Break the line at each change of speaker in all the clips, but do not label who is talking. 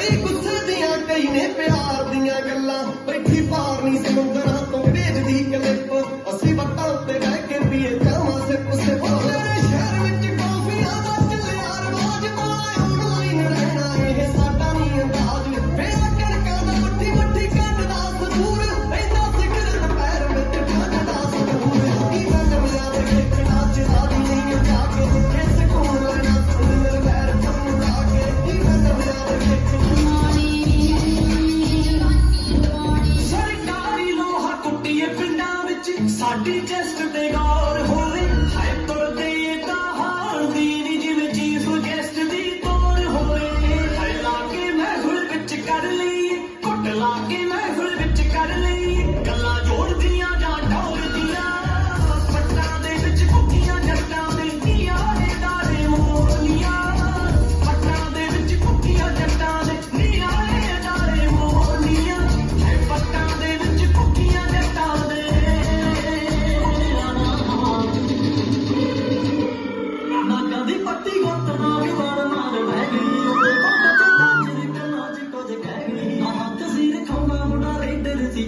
ਕਈ ਗੁੱਸੇ ਦੀਆਂ ਕਈ ਨੇ ਪਿਆਰ ਦੀਆਂ ਗੱਲਾਂ ਬੈਠੀ ਪਾਰ ਨਹੀਂ ਸਮੁੰਦਰਾਂ
did just to take all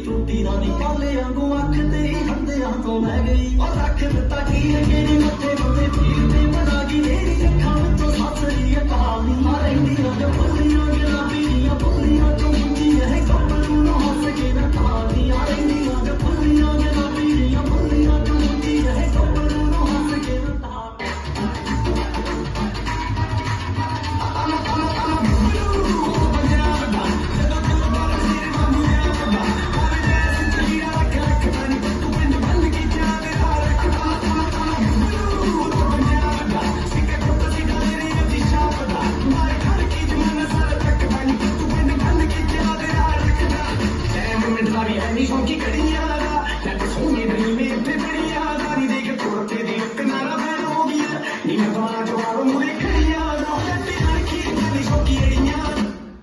ਟੁੱਟੀ ਰਾਣੀ ਕਾਲੇ ਵਾਂਗੂ ਅੱਖ ਤੇਰੀ ਹੰਦਿਆਂ ਤੋਂ ਲੈ ਗਈ। ਔਰ ਰੱਖ ਦਿੱਤਾ ਕੀ ਹੈ, ਕਿਹੜੇ ਮੱਥੇ ਮੱਥੇ Ni me van a robar un muñeco